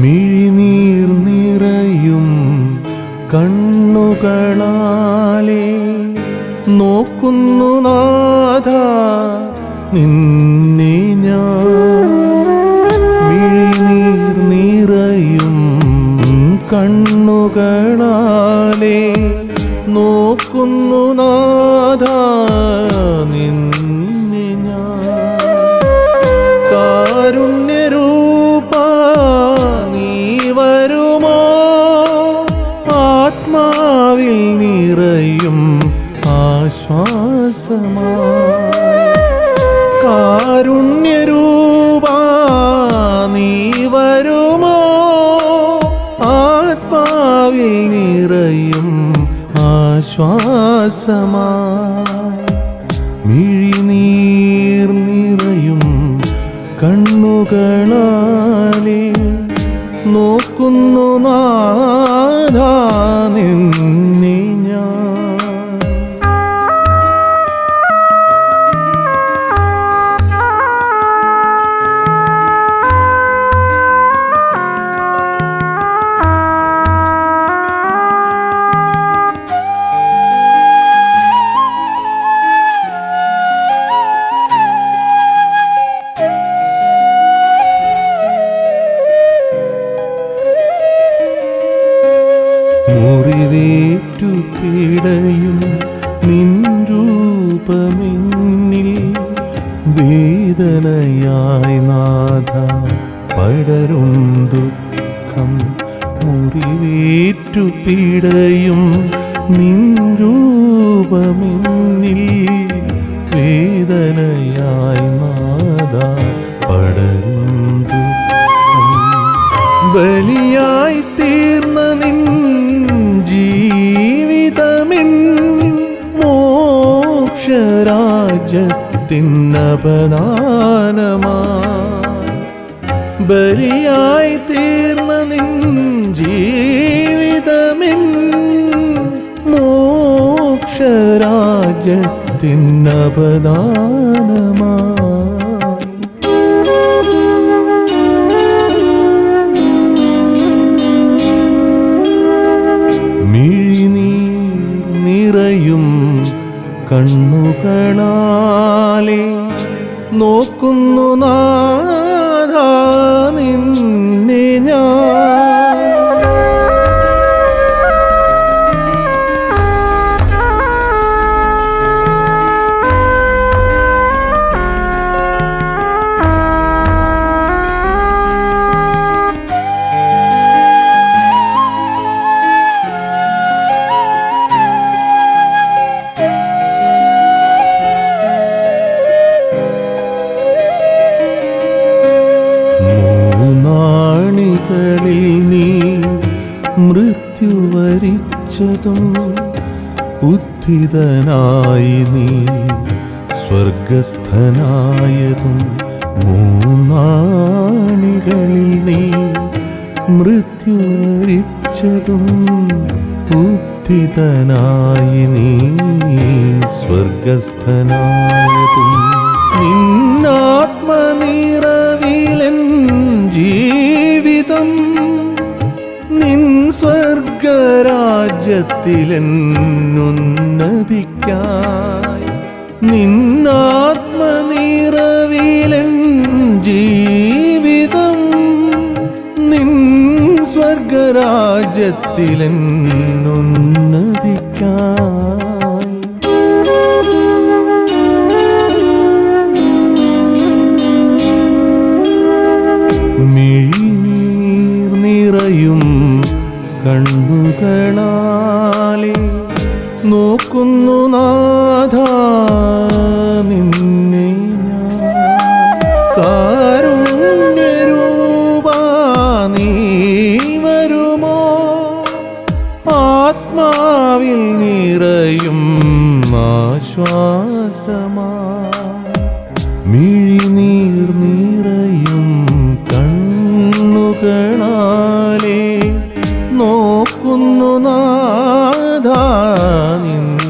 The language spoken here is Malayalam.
മിഴിനീർ നിറയും കണ്ണുകളാലേ. നോക്കുന്നു നാഥ നിന്നെ ഞാൻ. മിഴിനീർ നിറയും കണ്ണുകളാലേ. നോക്കുന്നു നാഥ നിന്നെ ആശ്വാസമാ കാരുണ്യരൂപ നീ വരുമോ? ആത്മാവിൽ നിറയും ആശ്വാസമായി. മിഴിനീർ നിറയും നോക്കുന്നു നാഥ നിന്നെ ഞാൻ. മുറിവേറ്റു പീടയും നിൻ രൂപമെന്നിൽ വേദനയായി നാഥ പടരും ദുഃഖം മുറിവേറ്റു പിടയും നിൻ രൂപമെന്നിൽ വേദനയായി നാഥ പടരും ദുഃഖം. ബലിയായി തീർന്ന നിൻ മോക്ഷരാജ്യത്തിനപദാനമാ ബലിയായി തീർന്ന നിൻ ജീവിതമിൻ മോക്ഷരാജ്യത്തിനപദാനമാ കണ്ണുകളാലേ നോക്കുന്നു നാഥ വരിച്ചതും ഉദ്ധിതനായി നീ സ്വർഗസ്ഥനായതും മൂന്നാണികളിൽ നീ മൃത്യു വരിച്ചതും ഉദ്ധിതനായി നീ സ്വർഗസ്ഥനായതും നിന്നാത്മനിറവിലൻ ജീവിതം സ്വർഗരാജ്യത്തിലെന്നുന്നതിക്കായി നിന്നാത്മനിറവിലൻ ജീവിതം നിൻ സ്വർഗരാജ്യത്തിലെന്നുന്നതിക്കായി. മിഴിനീർ കണ്ണുകളാലേ നോക്കുന്നു നാഥ നിന്നെ ആത്മാവിൽ നിറയും ആശ്വാസമാ നോക്കുന്നു നാദാ നിന്നെ